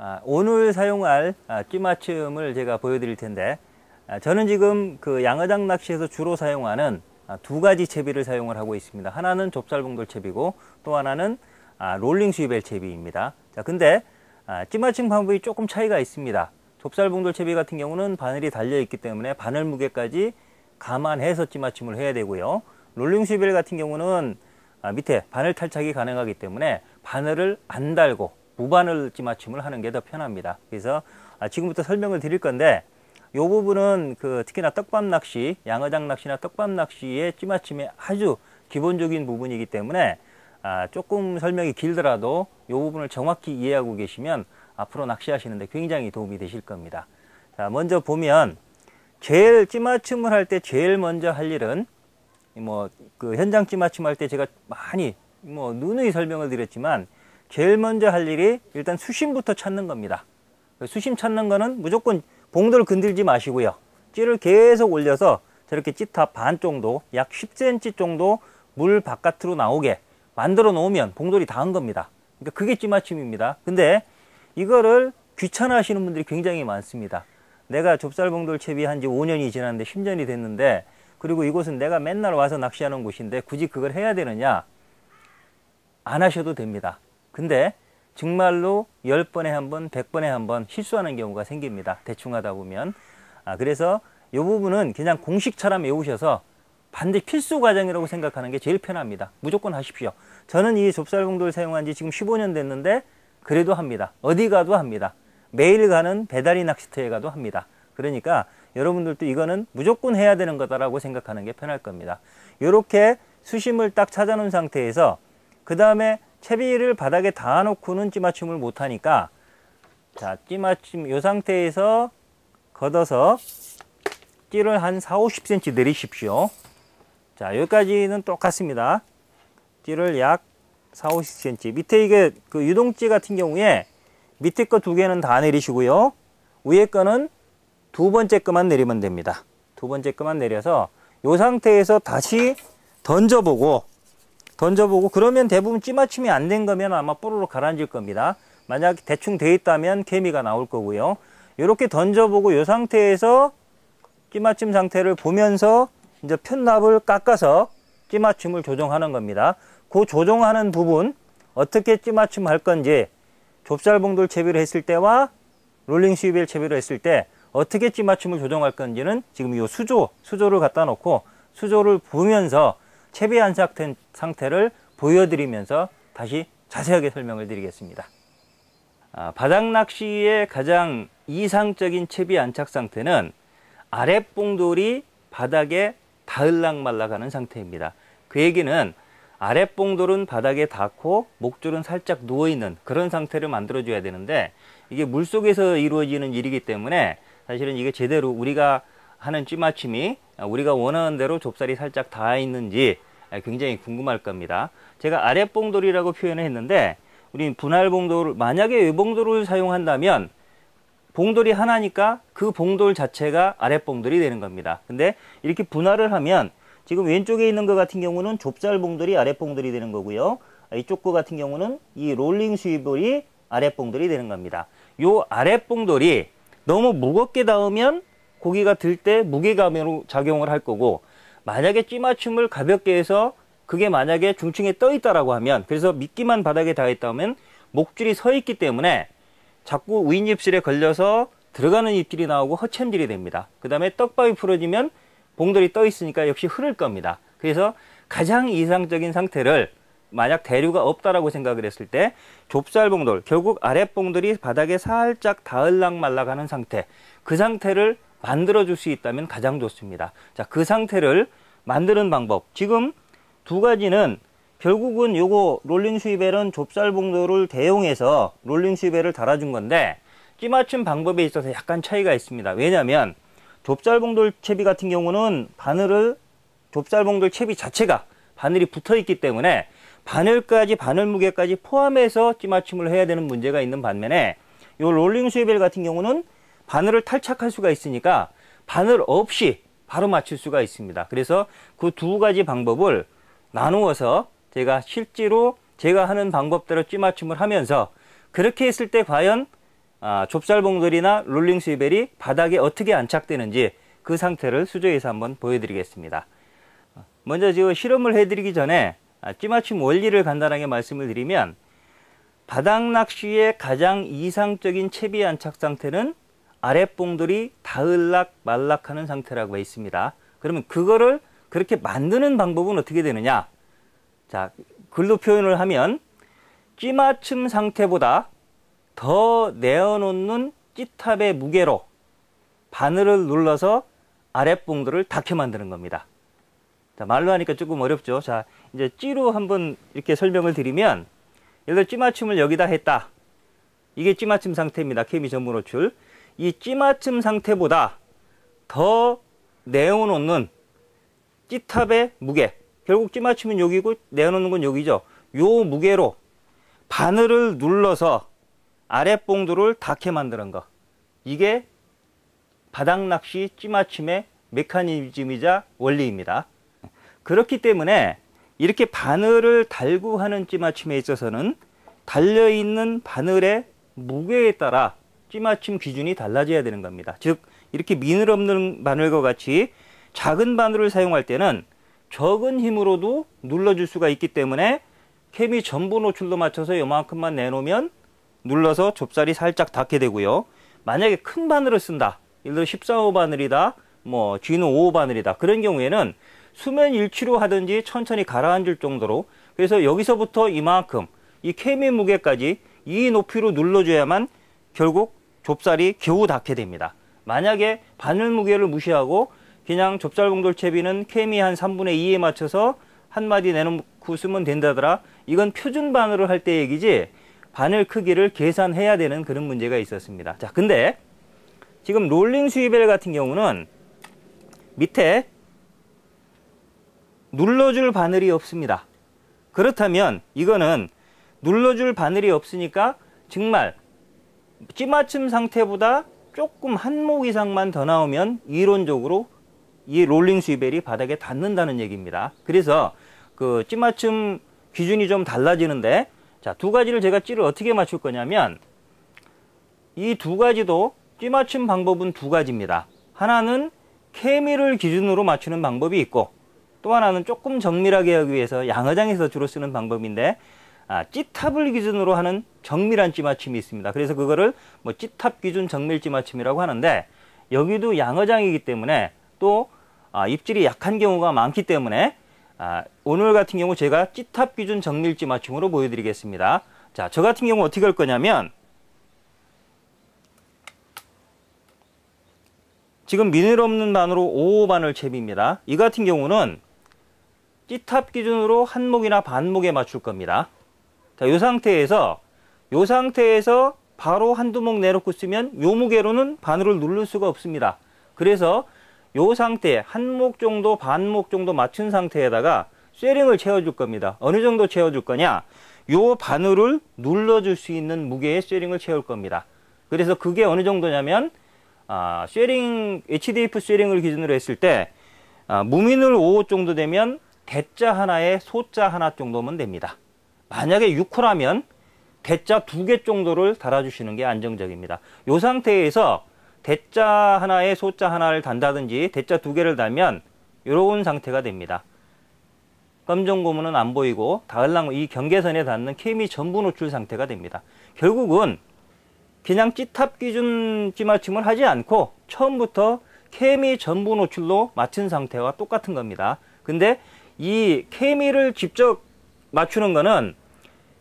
아, 오늘 사용할 아, 끼맞춤을 제가 보여드릴 텐데 아, 저는 지금 그 양어장 낚시에서 주로 사용하는 아, 두 가지 채비를 사용을 하고 있습니다. 하나는 좁쌀봉돌 채비고 또 하나는 아, 롤링 수입벨 채비입니다. 자, 근데 아, 찌맞춤 방법이 조금 차이가 있습니다. 좁쌀봉돌 채비 같은 경우는 바늘이 달려 있기 때문에 바늘 무게까지 감안해서 찌맞춤을 해야 되고요. 롤링 수입벨 같은 경우는 아, 밑에 바늘 탈착이 가능하기 때문에 바늘을 안 달고 무바늘 찌맞춤을 하는 게 더 편합니다. 그래서 아, 지금부터 설명을 드릴 건데 이 부분은 그 특히나 떡밥 낚시, 양어장 낚시나 떡밥 낚시의 찌맞춤의 아주 기본적인 부분이기 때문에 아, 조금 설명이 길더라도 이 부분을 정확히 이해하고 계시면 앞으로 낚시하시는데 굉장히 도움이 되실 겁니다. 자, 먼저 보면 제일 찌맞춤을 할 때 제일 먼저 할 일은 뭐 그 현장 찌맞춤 할 때 제가 많이 뭐 누누이 설명을 드렸지만 제일 먼저 할 일이 일단 수심부터 찾는 겁니다. 수심 찾는 거는 무조건 봉돌 건들지 마시고요. 찌를 계속 올려서 저렇게 찌탑 반 정도, 약 10cm 정도 물 바깥으로 나오게 만들어 놓으면 봉돌이 다 한 겁니다. 그러니까 그게 찌맞춤입니다. 근데 이거를 귀찮아 하시는 분들이 굉장히 많습니다. 내가 좁쌀봉돌 채비한 지 5년이 지났는데 10년이 됐는데 그리고 이곳은 내가 맨날 와서 낚시하는 곳인데 굳이 그걸 해야 되느냐? 안 하셔도 됩니다. 근데 정말로 10번에 한 번, 100번에 한 번 실수하는 경우가 생깁니다. 대충 하다 보면. 아, 그래서 이 부분은 그냥 공식처럼 외우셔서 반드시 필수 과정이라고 생각하는 게 제일 편합니다. 무조건 하십시오. 저는 이 좁쌀봉돌 사용한 지 지금 15년 됐는데 그래도 합니다. 어디 가도 합니다. 매일 가는 배다리 낚시터에 가도 합니다. 그러니까 여러분들도 이거는 무조건 해야 되는 거다라고 생각하는 게 편할 겁니다. 이렇게 수심을 딱 찾아놓은 상태에서 그 다음에 채비를 바닥에 닿아놓고는 찌맞춤을 못하니까 자 찌맞춤 이 상태에서 걷어서 찌를 한 4, 50cm 내리십시오. 자 여기까지는 똑같습니다. 찌를 약 4, 50cm 밑에 이게 그 유동찌 같은 경우에 밑에 거 두 개는 다 내리시고요. 위에 거는 두 번째 거만 내리면 됩니다. 두 번째 거만 내려서 이 상태에서 다시 던져보고 던져보고 그러면 대부분 찌맞춤이 안 된 거면 아마 뽀로로 가라앉을 겁니다. 만약 대충 돼 있다면 케미가 나올 거고요. 이렇게 던져보고 이 상태에서 찌맞춤 상태를 보면서 이제 편납을 깎아서 찌맞춤을 조정하는 겁니다. 그 조정하는 부분 어떻게 찌맞춤 할 건지 좁쌀봉돌 채비를 했을 때와 롤링 스위벨 채비를 했을 때 어떻게 찌맞춤을 조정할 건지는 지금 이 수조, 수조를 갖다 놓고 수조를 보면서 채비 안착된 상태를 보여드리면서 다시 자세하게 설명을 드리겠습니다. 아, 바닥 낚시의 가장 이상적인 채비 안착 상태는 아랫봉돌이 바닥에 닿을락 말락하는 상태입니다. 그 얘기는 아랫봉돌은 바닥에 닿고 목줄은 살짝 누워있는 그런 상태를 만들어줘야 되는데 이게 물속에서 이루어지는 일이기 때문에 사실은 이게 제대로 우리가 하는 찌맞춤이 우리가 원하는 대로 좁쌀이 살짝 닿아 있는지 굉장히 궁금할 겁니다. 제가 아랫봉돌이라고 표현을 했는데 우리 분할봉돌 만약에 외봉돌을 사용한다면 봉돌이 하나니까 그 봉돌 자체가 아랫봉돌이 되는 겁니다. 근데 이렇게 분할을 하면 지금 왼쪽에 있는 것 같은 경우는 좁쌀봉돌이 아랫봉돌이 되는 거고요. 이쪽 거 같은 경우는 이 롤링 수입볼이 아랫봉돌이 되는 겁니다. 요 아랫봉돌이 너무 무겁게 닿으면 고기가 들 때 무게감으로 작용을 할 거고 만약에 찌맞춤을 가볍게 해서 그게 만약에 중층에 떠 있다라고 하면 그래서 미끼만 바닥에 닿아 있다면 목줄이 서 있기 때문에 자꾸 윗입술에 걸려서 들어가는 입질이 나오고 허챔질이 됩니다. 그 다음에 떡밥이 풀어지면 봉돌이 떠 있으니까 역시 흐를 겁니다. 그래서 가장 이상적인 상태를 만약 대류가 없다라고 생각을 했을 때 좁쌀 봉돌 결국 아랫 봉돌이 바닥에 살짝 닿을락 말락 하는 상태 그 상태를 만들어 줄 수 있다면 가장 좋습니다 자 그 상태를 만드는 방법. 지금 두 가지는 결국은 요거 롤링 수입벨은 좁쌀봉돌을 대용해서 롤링 수입벨을 달아준 건데 끼맞춤 방법에 있어서 약간 차이가 있습니다. 왜냐하면 좁쌀 봉돌 채비 같은 경우는 바늘을 좁쌀 봉돌 채비 자체가 바늘이 붙어 있기 때문에 바늘까지 바늘 무게까지 포함해서 찌맞춤을 해야 되는 문제가 있는 반면에 이 롤링 스웨벨 같은 경우는 바늘을 탈착할 수가 있으니까 바늘 없이 바로 맞출 수가 있습니다. 그래서 그 두 가지 방법을 나누어서 제가 실제로 제가 하는 방법대로 찌맞춤을 하면서 그렇게 했을 때 과연 아, 좁쌀봉돌이나 롤링 스위벨이 바닥에 어떻게 안착되는지 그 상태를 수조에서 한번 보여드리겠습니다. 먼저 지금 실험을 해드리기 전에 아, 찌맞춤 원리를 간단하게 말씀을 드리면 바닥 낚시의 가장 이상적인 채비 안착 상태는 아랫봉돌이 닿을락 말락하는 상태라고 있습니다. 그러면 그거를 그렇게 만드는 방법은 어떻게 되느냐? 자, 글로 표현을 하면 찌맞춤 상태보다 더 내어놓는 찌탑의 무게로 바늘을 눌러서 아랫봉돌을 닿게 만드는 겁니다. 자, 말로 하니까 조금 어렵죠. 자, 이제 찌로 한번 이렇게 설명을 드리면 예를 들어 찌맞춤을 여기다 했다. 이게 찌맞춤 상태입니다. 케미 전문 호출. 이 찌맞춤 상태보다 더 내어놓는 찌탑의 무게. 결국 찌맞춤은 여기고 내어놓는 건 여기죠. 요 무게로 바늘을 눌러서 아랫봉돌을 닿게 만드는 거. 이게 바닥낚시 찌맞춤의 메커니즘이자 원리입니다. 그렇기 때문에 이렇게 바늘을 달고 하는 찌맞춤에 있어서는 달려있는 바늘의 무게에 따라 찌맞춤 기준이 달라져야 되는 겁니다. 즉 이렇게 미늘 없는 바늘과 같이 작은 바늘을 사용할 때는 적은 힘으로도 눌러줄 수가 있기 때문에 케미 전부 노출로 맞춰서 요만큼만 내놓으면 눌러서 좁쌀이 살짝 닿게 되고요. 만약에 큰 바늘을 쓴다. 예를 들어 14호 바늘이다. 뭐 G는 5호 바늘이다. 그런 경우에는 수면 일치로 하든지 천천히 가라앉을 정도로 그래서 여기서부터 이만큼 이 케미 무게까지 이 높이로 눌러줘야만 결국 좁쌀이 겨우 닿게 됩니다. 만약에 바늘 무게를 무시하고 그냥 좁쌀봉돌 채비는 케미 한 3분의 2에 맞춰서 한 마디 내놓고 쓰면 된다더라. 이건 표준 바늘을 할 때 얘기지 바늘 크기를 계산해야 되는 그런 문제가 있었습니다. 자, 근데 지금 롤링 스위벨 같은 경우는 밑에 눌러줄 바늘이 없습니다. 그렇다면 이거는 눌러줄 바늘이 없으니까 정말 찌맞춤 상태보다 조금 한 목 이상만 더 나오면 이론적으로 이 롤링 스위벨이 바닥에 닿는다는 얘기입니다. 그래서 그 찌맞춤 기준이 좀 달라지는데 자, 두 가지를 제가 찌를 어떻게 맞출 거냐면 이 두 가지도 찌 맞춤 방법은 두 가지입니다. 하나는 케미를 기준으로 맞추는 방법이 있고 또 하나는 조금 정밀하게 하기 위해서 양어장에서 주로 쓰는 방법인데 아, 찌탑을 기준으로 하는 정밀한 찌맞춤이 있습니다. 그래서 그거를 뭐 찌탑 기준 정밀 찌맞춤이라고 하는데 여기도 양어장이기 때문에 또 아, 입질이 약한 경우가 많기 때문에 아, 오늘 같은 경우 제가 찌탑 기준 정밀 찌맞춤으로 보여드리겠습니다. 자, 저 같은 경우 어떻게 할 거냐면 지금 미늘 없는 반으로 5반을 채비입니다. 이 같은 경우는 찌탑 기준으로 한목이나 반목에 맞출 겁니다. 자, 이 상태에서 이 상태에서 바로 한두 목 내놓고 쓰면 요 무게로는 바늘을 누를 수가 없습니다. 그래서 요 상태 한 목 정도 반 목 정도 맞춘 상태에다가 쇠링을 채워줄 겁니다. 어느 정도 채워줄 거냐? 요 바늘을 눌러줄 수 있는 무게의 쇠링을 채울 겁니다. 그래서 그게 어느 정도냐면 아, 쉐링 HDF 쉐링을 기준으로 했을 때 아, 무민을 5호 정도 되면 대자 하나에 소자 하나 정도면 됩니다. 만약에 6호라면 대자 두 개 정도를 달아주시는 게 안정적입니다. 이 상태에서 대자 하나에 소자 하나를 단다든지 대자 두 개를 달면 이런 상태가 됩니다. 검정 고무는 안 보이고 다을랑 이 경계선에 닿는 케미 전부 노출 상태가 됩니다. 결국은 그냥 찌탑 기준 찌맞춤을 하지 않고 처음부터 케미 전부 노출로 맞춘 상태와 똑같은 겁니다. 근데 이 케미를 직접 맞추는 거는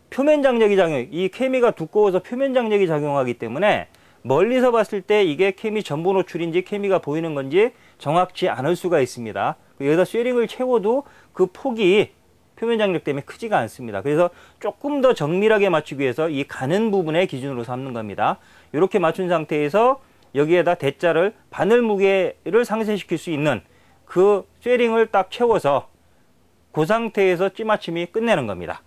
표면 장력이 작용, 이 케미가 두꺼워서 표면 장력이 작용하기 때문에 멀리서 봤을 때 이게 케미 전부 노출인지 케미가 보이는 건지 정확치 않을 수가 있습니다. 여기다 쉐링을 채워도 그 폭이 표면 장력 때문에 크지가 않습니다. 그래서 조금 더 정밀하게 맞추기 위해서 이 가는 부분의 기준으로 삼는 겁니다. 이렇게 맞춘 상태에서 여기에다 대자를 바늘 무게를 상쇄시킬 수 있는 그 쉐링을 딱 채워서 그 상태에서 찌맞춤이 끝내는 겁니다.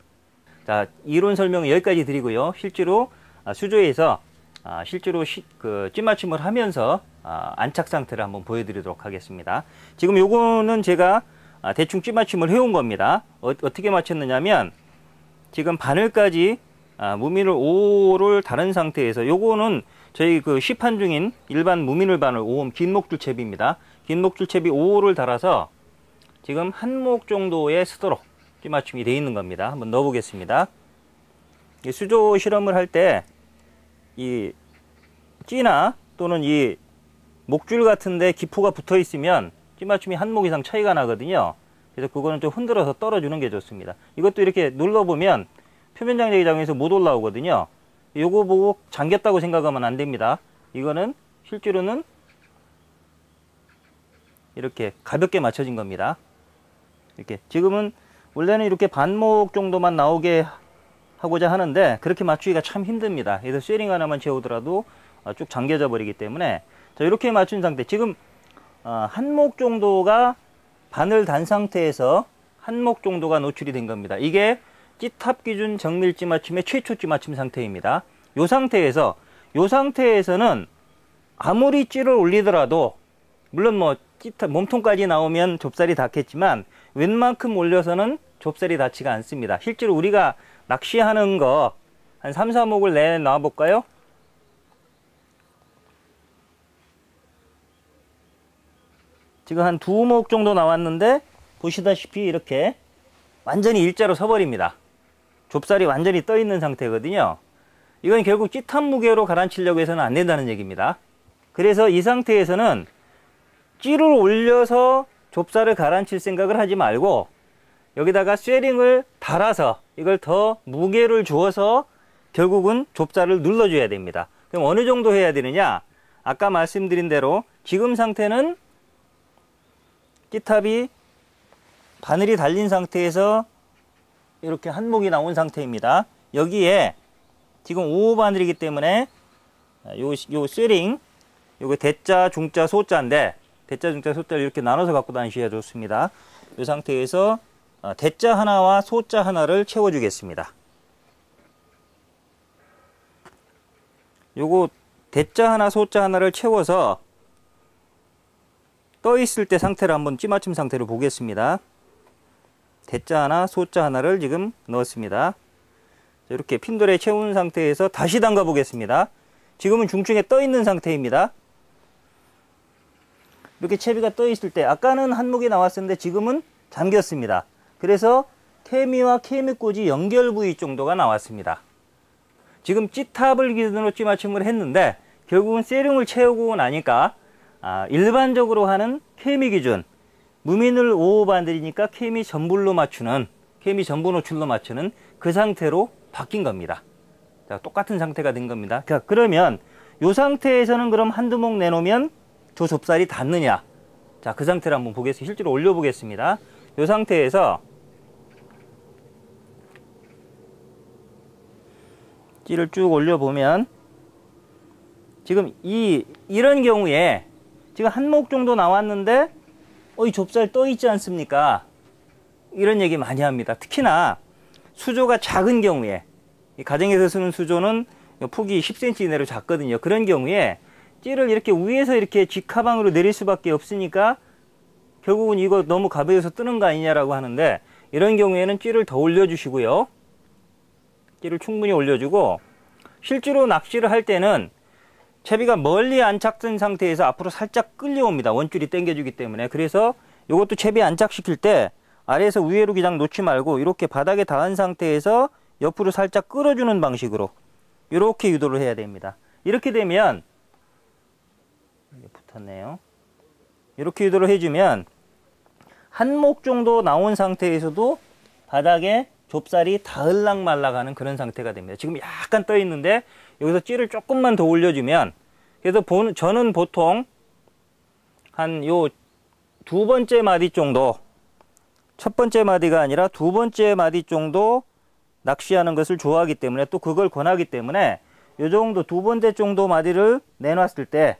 자, 이론 설명은 여기까지 드리고요. 실제로 아, 수조에서 아, 실제로 그 찌맞춤을 하면서 아, 안착 상태를 한번 보여드리도록 하겠습니다. 지금 요거는 제가 아, 대충 찌맞춤을 해온 겁니다. 어, 떻게 맞췄느냐면 지금 바늘까지 아, 무민을 5를 다른 상태에서 요거는 저희 그 시판 중인 일반 무민을 바늘 5음 긴 목줄 채비입니다. 긴 목줄 채비 5를 달아서 지금 한목 정도의 스도록 끼맞춤이 되어 있는 겁니다. 한번 넣어 보겠습니다. 수조 실험을 할 때 이 찌나 또는 이 목줄 같은데 기포가 붙어 있으면 끼맞춤이 한 목 이상 차이가 나거든요. 그래서 그거는 좀 흔들어서 떨어주는 게 좋습니다. 이것도 이렇게 눌러보면 표면 장력이 작용해서 못 올라오거든요. 요거 보고 잠겼다고 생각하면 안 됩니다. 이거는 실제로는 이렇게 가볍게 맞춰진 겁니다. 이렇게 지금은 원래는 이렇게 반목 정도만 나오게 하고자 하는데 그렇게 맞추기가 참 힘듭니다. 그래서 쉐링 하나만 채우더라도 어, 쭉 잠겨져 버리기 때문에 자 이렇게 맞춘 상태 지금 어, 한목 정도가 바늘 단 상태에서 한 목 정도가 노출이 된 겁니다. 이게 찌탑 기준 정밀지 맞춤의 최초 찌 맞춤 상태입니다. 이 상태에서 이 상태에서는 아무리 찌를 올리더라도 물론 뭐 찌탑 몸통까지 나오면 좁쌀이 닿겠지만 웬만큼 올려서는 좁쌀이 닿지가 않습니다. 실제로 우리가 낚시하는 거 한 3, 4목을 내놔 볼까요? 지금 한 두 목 정도 나왔는데 보시다시피 이렇게 완전히 일자로 서버립니다. 좁쌀이 완전히 떠 있는 상태거든요. 이건 결국 찌탄 무게로 가라앉히려고 해서는 안 된다는 얘기입니다. 그래서 이 상태에서는 찌를 올려서 좁쌀을 가라앉힐 생각을 하지 말고 여기다가 쇠링을 달아서 이걸 더 무게를 주어서 결국은 좁쌀을 눌러줘야 됩니다. 그럼 어느 정도 해야 되느냐? 아까 말씀드린 대로 지금 상태는 끼탑이 바늘이 달린 상태에서 이렇게 한목이 나온 상태입니다. 여기에 지금 5호 바늘이기 때문에 요, 요 쇠링 요거 대자, 중자, 소자인데 대자, 중자, 소자를 이렇게 나눠서 갖고 다니셔야 좋습니다. 이 상태에서 어, 대자 하나와 소자 하나를 채워주겠습니다. 요거 대자 하나, 소자 하나를 채워서 떠 있을 때 상태를 한번 찌맞춤 상태로 보겠습니다. 대자 하나, 소자 하나를 지금 넣었습니다. 이렇게 핀돌에 채운 상태에서 다시 담가 보겠습니다. 지금은 중층에 떠 있는 상태입니다. 이렇게 채비가 떠 있을 때 아까는 한목이 나왔었는데 지금은 잠겼습니다. 그래서 케미와 케미꽂이 연결 부위 정도가 나왔습니다. 지금 찌탑을 기준으로 찌맞춤을 했는데 결국은 세lum을 채우고 나니까 아, 일반적으로 하는 케미 기준 무민을 5호 반들이니까 케미 전불로 맞추는 케미 전부 노출로 맞추는 그 상태로 바뀐 겁니다. 자, 똑같은 상태가 된 겁니다. 자, 그러면 이 상태에서는 그럼 한두 목 내놓으면 저 좁쌀이 닿느냐? 자, 그 상태를 한번 보겠습니다. 실제로 올려보겠습니다. 이 상태에서 찌를 쭉 올려보면 지금 이 이런 경우에 지금 한 목 정도 나왔는데 어, 이 좁쌀 떠 있지 않습니까? 이런 얘기 많이 합니다. 특히나 수조가 작은 경우에 가정에서 쓰는 수조는 폭이 10cm 이내로 작거든요. 그런 경우에 찌를 이렇게 위에서 이렇게 직하방으로 내릴 수밖에 없으니까 결국은 이거 너무 가벼워서 뜨는 거 아니냐라고 하는데 이런 경우에는 찌를 더 올려주시고요. 찌를 충분히 올려주고 실제로 낚시를 할 때는 채비가 멀리 안착된 상태에서 앞으로 살짝 끌려옵니다. 원줄이 당겨주기 때문에. 그래서 이것도 채비 안착시킬 때 아래에서 위로 그냥 놓지 말고 이렇게 바닥에 닿은 상태에서 옆으로 살짝 끌어주는 방식으로 이렇게 유도를 해야 됩니다. 이렇게 되면 붙었네요. 이렇게 유도를 해주면 한 목 정도 나온 상태에서도 바닥에 좁쌀이 다을락말락하는 그런 상태가 됩니다. 지금 약간 떠 있는데 여기서 찌를 조금만 더 올려주면 그래서 본, 저는 보통 한 요 두 번째 마디 정도 첫 번째 마디가 아니라 두 번째 마디 정도 낚시하는 것을 좋아하기 때문에 또 그걸 권하기 때문에 요 정도 두 번째 정도 마디를 내놨을 때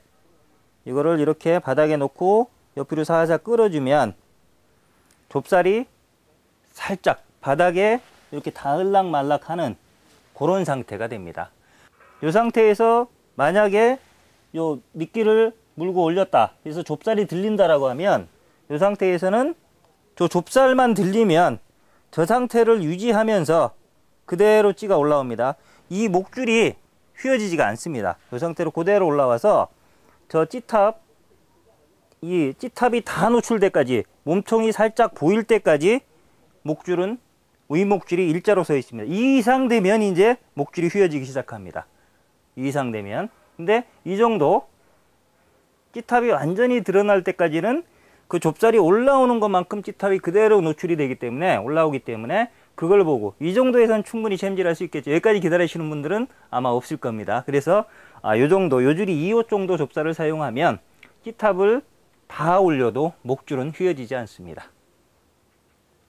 이거를 이렇게 바닥에 놓고 옆으로 살살 끌어주면 좁쌀이 살짝 바닥에 이렇게 다을락 말락 하는 그런 상태가 됩니다. 이 상태에서 만약에 요 미끼를 물고 올렸다. 그래서 좁쌀이 들린다라고 하면 이 상태에서는 저 좁쌀만 들리면 저 상태를 유지하면서 그대로 찌가 올라옵니다. 이 목줄이 휘어지지가 않습니다. 이 상태로 그대로 올라와서 저 찌탑 이 찌탑이 다 노출될 때까지 몸통이 살짝 보일 때까지 목줄은 위목줄이 일자로 서 있습니다. 이 이상 되면 이제 목줄이 휘어지기 시작합니다. 이 이상 되면 근데 이 정도 찌탑이 완전히 드러날 때까지는 그 좁쌀이 올라오는 것만큼 찌탑이 그대로 노출이 되기 때문에 올라오기 때문에 그걸 보고 이 정도에선 충분히 챔질할 수 있겠죠. 여기까지 기다리시는 분들은 아마 없을 겁니다. 그래서 아, 요 정도, 요 줄이 2호 정도 좁쌀을 사용하면 찌탑을 다 올려도 목줄은 휘어지지 않습니다.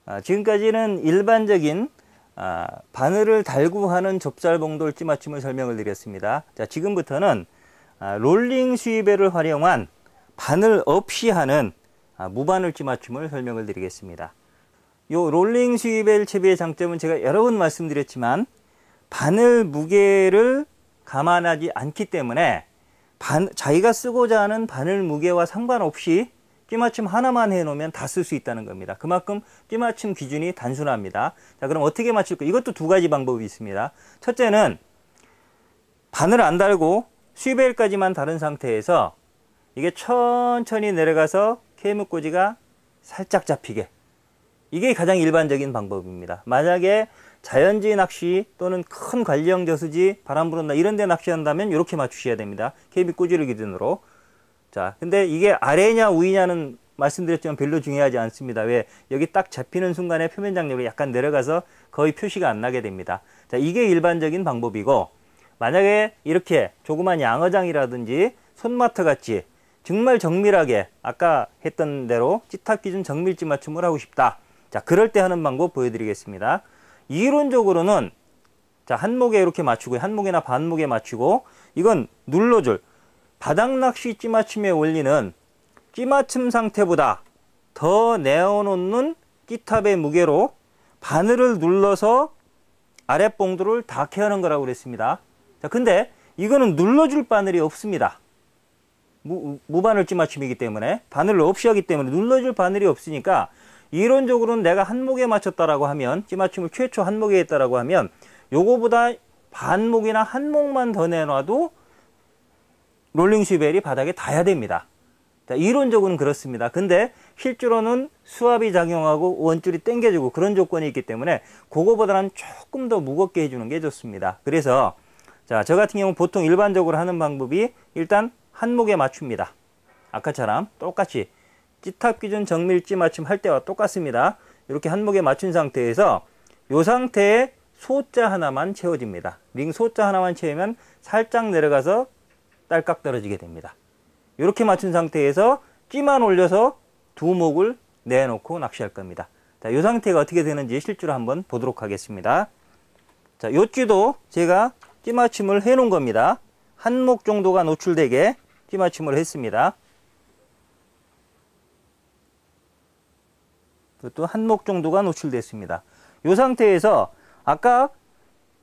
아, 지금까지는 일반적인 아, 바늘을 달고 하는 좁쌀봉돌 찌맞춤을 설명을 드렸습니다. 자, 지금부터는 아, 롤링 수입배를 활용한 바늘 없이 하는 아, 무바늘 찌맞춤을 설명을 드리겠습니다. 요 롤링 수입벨 채비의 장점은 제가 여러 번 말씀드렸지만 바늘 무게를 감안하지 않기 때문에 반, 자기가 쓰고자 하는 바늘 무게와 상관없이 끼맞춤 하나만 해놓으면 다 쓸 수 있다는 겁니다. 그만큼 끼맞춤 기준이 단순합니다. 자, 그럼 어떻게 맞출까? 이것도 두 가지 방법이 있습니다. 첫째는 바늘 안 달고 수입벨까지만 다른 상태에서 이게 천천히 내려가서 케이무꽂이가 살짝 잡히게 이게 가장 일반적인 방법입니다. 만약에 자연지 낚시 또는 큰 관령 저수지 바람 부른다 이런 데 낚시한다면 이렇게 맞추셔야 됩니다. 케이비 꽂이를 기준으로. 자, 근데 이게 아래냐 위냐는 말씀드렸지만 별로 중요하지 않습니다. 왜? 여기 딱 잡히는 순간에 표면 장력이 약간 내려가서 거의 표시가 안 나게 됩니다. 자, 이게 일반적인 방법이고 만약에 이렇게 조그만 양어장이라든지 손마트 같이 정말 정밀하게 아까 했던 대로 찌탑 기준 정밀지 맞춤을 하고 싶다. 자, 그럴 때 하는 방법 보여드리겠습니다. 이론적으로는 자, 한 목에 이렇게 맞추고 한 목에나 반 목에 맞추고 이건 눌러줄 바닥 낚시 찌맞춤의 원리는 찌맞춤 상태보다 더 내어놓는 끼탑의 무게로 바늘을 눌러서 아랫봉도를 닿게 하는 거라고 그랬습니다. 자, 근데 이거는 눌러줄 바늘이 없습니다. 무, 무바늘 찌맞춤이기 때문에 바늘을 없이 하기 때문에 눌러줄 바늘이 없으니까 이론적으로는 내가 한목에 맞췄다라고 하면 찌맞춤을 최초 한목에 했다라고 하면 요거보다 반목이나 한목만 더 내놔도 롤링 슈벨이 바닥에 닿아야 됩니다. 자, 이론적으로는 그렇습니다. 근데 실제로는 수압이 작용하고 원줄이 당겨주고 그런 조건이 있기 때문에 그거보다는 조금 더 무겁게 해주는 게 좋습니다. 그래서 자, 저 같은 경우 보통 일반적으로 하는 방법이 일단 한목에 맞춥니다. 아까처럼 똑같이 찌탑 기준 정밀지 맞춤 할 때와 똑같습니다. 이렇게 한목에 맞춘 상태에서 이 상태에 소자 하나만 채워집니다. 링 소자 하나만 채우면 살짝 내려가서 딸깍 떨어지게 됩니다. 이렇게 맞춘 상태에서 찌만 올려서 두 목을 내놓고 낚시할 겁니다. 자, 이 상태가 어떻게 되는지 실제로 한번 보도록 하겠습니다. 자, 요 찌도 제가 찌 맞춤을 해 놓은 겁니다. 한 목 정도가 노출되게 찌 맞춤을 했습니다. 그것도 한목 정도가 노출됐습니다. 이 상태에서 아까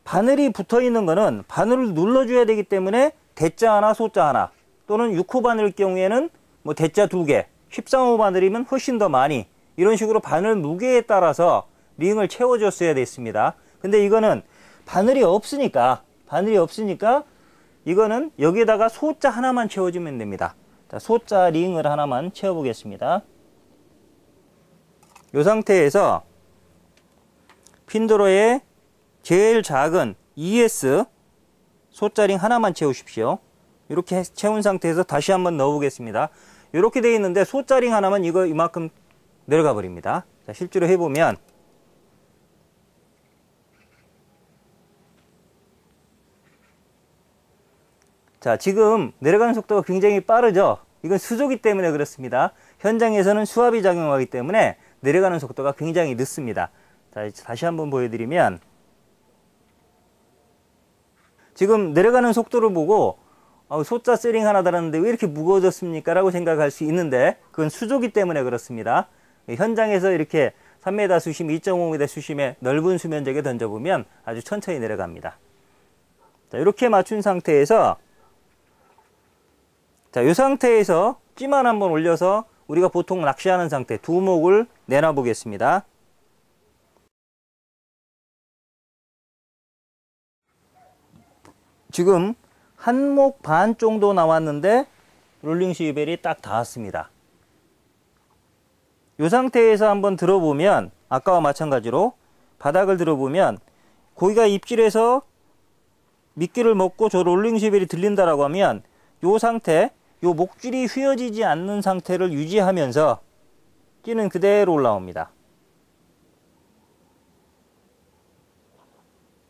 바늘이 붙어 있는 거는 바늘을 눌러줘야 되기 때문에 대자 하나, 소자 하나 또는 6호 바늘 경우에는 뭐 대자 두 개, 13호 바늘이면 훨씬 더 많이 이런 식으로 바늘 무게에 따라서 링을 채워줬어야 됐습니다. 근데 이거는 바늘이 없으니까 바늘이 없으니까 이거는 여기에다가 소자 하나만 채워주면 됩니다. 자, 소자 링을 하나만 채워보겠습니다. 이 상태에서 핀드로의 제일 작은 ES 소자링 하나만 채우십시오. 이렇게 채운 상태에서 다시 한번 넣어보겠습니다. 이렇게 되어 있는데 소자링 하나만 이거 이만큼 내려가 버립니다. 자, 실제로 해보면 자, 지금 내려가는 속도가 굉장히 빠르죠? 이건 수조기 때문에 그렇습니다. 현장에서는 수압이 작용하기 때문에 내려가는 속도가 굉장히 늦습니다. 자, 다시 한번 보여드리면 지금 내려가는 속도를 보고 어, 소자 세링 하나 달았는데 왜 이렇게 무거워졌습니까? 라고 생각할 수 있는데 그건 수조기 때문에 그렇습니다. 현장에서 이렇게 3m 수심, 2.5m 수심의 넓은 수면적에 던져보면 아주 천천히 내려갑니다. 자, 이렇게 맞춘 상태에서 자, 이 상태에서 찌만 한번 올려서 우리가 보통 낚시하는 상태 두 목을 내놔 보겠습니다. 지금 한 목 반 정도 나왔는데 롤링 스위벨이 딱 닿았습니다. 이 상태에서 한번 들어보면 아까와 마찬가지로 바닥을 들어보면 고기가 입질해서 미끼를 먹고 저 롤링 스위벨이 들린다라고 하면 이 상태, 이 목줄이 휘어지지 않는 상태를 유지하면서 끼는 그대로 올라옵니다.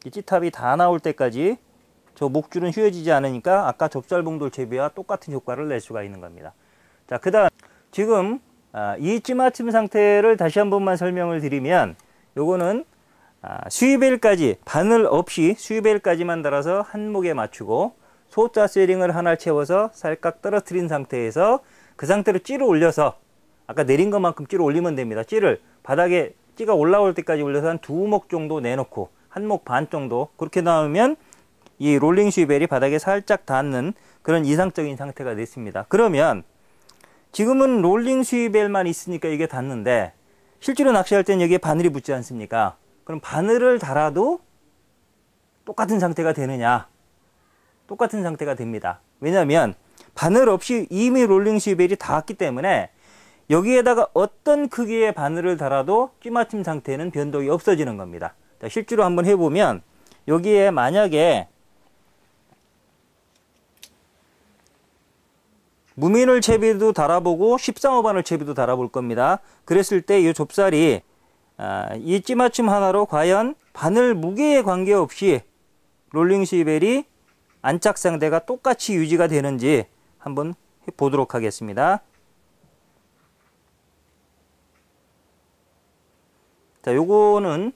이 찌탑이 다 나올 때까지 저 목줄은 휘어지지 않으니까 아까 좁쌀봉돌 채비와 똑같은 효과를 낼 수가 있는 겁니다. 자, 그 다음 지금 아, 이 찌맞춤 상태를 다시 한 번만 설명을 드리면 요거는 아, 수위벨까지 바늘 없이 수위벨까지만 달아서 한 목에 맞추고 소자 세링을 하나 채워서 살짝 떨어뜨린 상태에서 그 상태로 찌를 올려서 아까 내린 것만큼 찌를 올리면 됩니다. 찌를 바닥에 찌가 올라올 때까지 올려서 한 두 목 정도 내놓고 한 목 반 정도 그렇게 나오면 이 롤링 슈벨이 바닥에 살짝 닿는 그런 이상적인 상태가 됐습니다. 그러면 지금은 롤링 슈벨만 있으니까 이게 닿는데 실제로 낚시할 때는 여기에 바늘이 붙지 않습니까? 그럼 바늘을 달아도 똑같은 상태가 되느냐? 똑같은 상태가 됩니다. 왜냐하면 바늘 없이 이미 롤링 슈벨이 닿았기 때문에 여기에다가 어떤 크기의 바늘을 달아도 끼맞춤 상태는 변동이 없어지는 겁니다. 자, 실제로 한번 해보면 여기에 만약에 무민을 채비도 달아보고 13호반을 채비도 달아볼 겁니다. 그랬을 때 이 좁쌀이 아, 이 찌맞춤 하나로 과연 바늘 무게에 관계없이 롤링 시벨이 안착 상대가 똑같이 유지가 되는지 한번 보도록 하겠습니다. 자, 요거는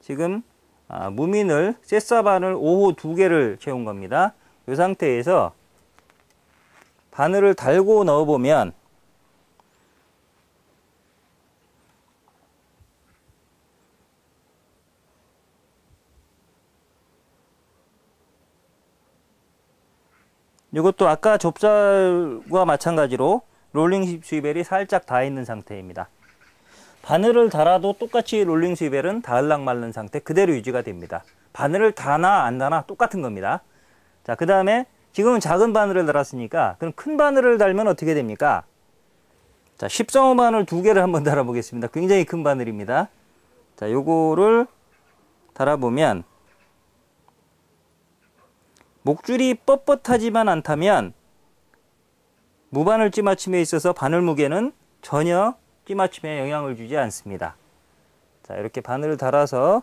지금 아, 무민을 셋사반을 5호 두 개를 채운 겁니다. 이 상태에서 바늘을 달고 넣어보면 이것도 아까 좁쌀과 마찬가지로 롤링 스위벨이 살짝 닿아 있는 상태입니다. 바늘을 달아도 똑같이 롤링 스위벨은 닿을락 말른 상태 그대로 유지가 됩니다. 바늘을 다나 안 다나 똑같은 겁니다. 자, 그 다음에 지금은 작은 바늘을 달았으니까 그럼 큰 바늘을 달면 어떻게 됩니까? 자, 13호 바늘 두 개를 한번 달아보겠습니다. 굉장히 큰 바늘입니다. 자, 요거를 달아보면 목줄이 뻣뻣하지만 않다면 무바늘 찌맞춤에 있어서 바늘 무게는 전혀 찌맞춤에 영향을 주지 않습니다. 자, 이렇게 바늘을 달아서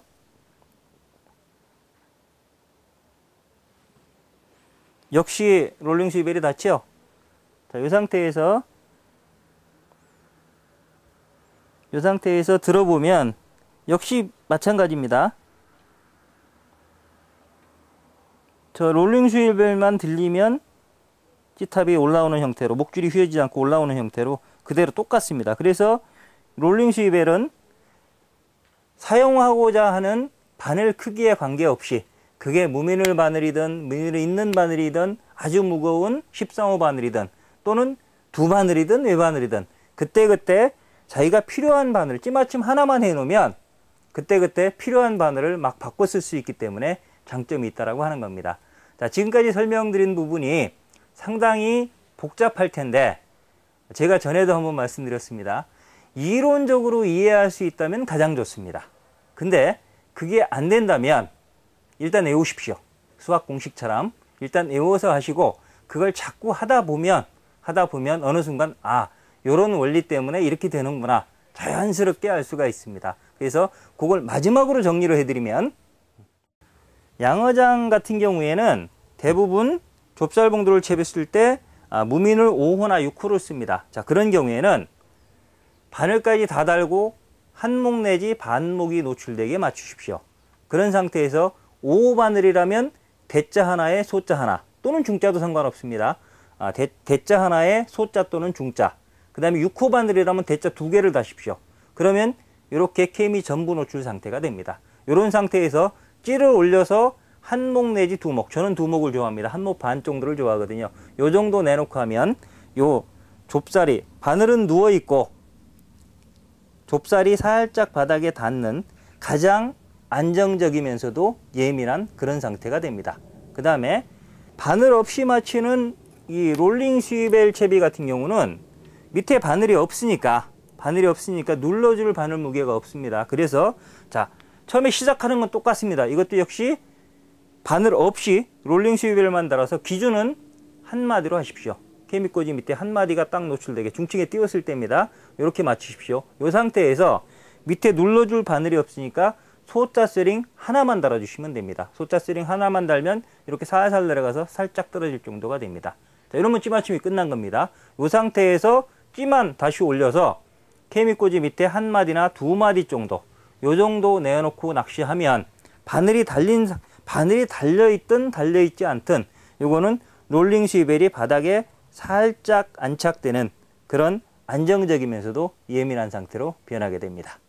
역시 롤링 스위벨이 닿죠? 자, 이 상태에서 이 상태에서 들어보면 역시 마찬가지입니다. 저 롤링 스위벨만 들리면 찌탑이 올라오는 형태로 목줄이 휘어지지 않고 올라오는 형태로 그대로 똑같습니다. 그래서 롤링 스위벨은 사용하고자 하는 바늘 크기에 관계없이 그게 무미늘 바늘이든 미늘 있는 바늘이든 아주 무거운 13호 바늘이든 또는 두 바늘이든 네 바늘이든 그때그때 자기가 필요한 바늘 찌맞춤 하나만 해놓으면 그때그때 필요한 바늘을 막 바꿔 쓸 수 있기 때문에 장점이 있다라고 하는 겁니다. 자, 지금까지 설명드린 부분이 상당히 복잡할 텐데 제가 전에도 한번 말씀드렸습니다. 이론적으로 이해할 수 있다면 가장 좋습니다. 근데 그게 안 된다면 일단 외우십시오. 수학 공식처럼 일단 외워서 하시고 그걸 자꾸 하다 보면 하다 보면 어느 순간 아 요런 원리 때문에 이렇게 되는구나 자연스럽게 알 수가 있습니다. 그래서 그걸 마지막으로 정리를 해드리면 양어장 같은 경우에는 대부분 좁쌀봉도를 채비했을 때 아, 무민을 5호나 6호를 씁니다. 자 그런 경우에는 바늘까지 다 달고 한목 내지 반목이 노출되게 맞추십시오. 그런 상태에서 5호 바늘이라면 대자 하나에 소자 하나 또는 중자도 상관없습니다. 아, 대, 대자 하나에 소자 또는 중자 그 다음에 6호 바늘이라면 대자 두 개를 다십시오. 그러면 이렇게 케미 전부 노출 상태가 됩니다. 이런 상태에서 찌를 올려서 한 목 내지 두 목, 저는 두 목을 좋아합니다. 한 목 반 정도를 좋아하거든요. 요 정도 내놓고 하면 요 좁쌀이 바늘은 누워 있고 좁쌀이 살짝 바닥에 닿는 가장 안정적이면서도 예민한 그런 상태가 됩니다. 그그 다음에 바늘 없이 맞추는 이 롤링 스위벨 채비 같은 경우는 밑에 바늘이 없으니까 바늘이 없으니까 눌러줄 바늘 무게가 없습니다. 그래서 자 처음에 시작하는 건 똑같습니다. 이것도 역시 바늘 없이 롤링 스위벨만 달아서 기준은 한 마디로 하십시오. 케미꽂이 밑에 한 마디가 딱 노출되게 중층에 띄웠을 때입니다. 이렇게 맞추십시오. 이 상태에서 밑에 눌러줄 바늘이 없으니까 소자 스링 하나만 달아주시면 됩니다. 소자 스링 하나만 달면 이렇게 살살 내려가서 살짝 떨어질 정도가 됩니다. 자, 이러면 찌맞춤이 끝난 겁니다. 이 상태에서 찌만 다시 올려서 케미꽂이 밑에 한 마디나 두 마디 정도 요 정도 내어놓고 낚시하면 바늘이 달린 상- 바늘이 달려 있든 달려 있지 않든 요거는 롤링 스위벨이 바닥에 살짝 안착되는 그런 안정적이면서도 예민한 상태로 변하게 됩니다.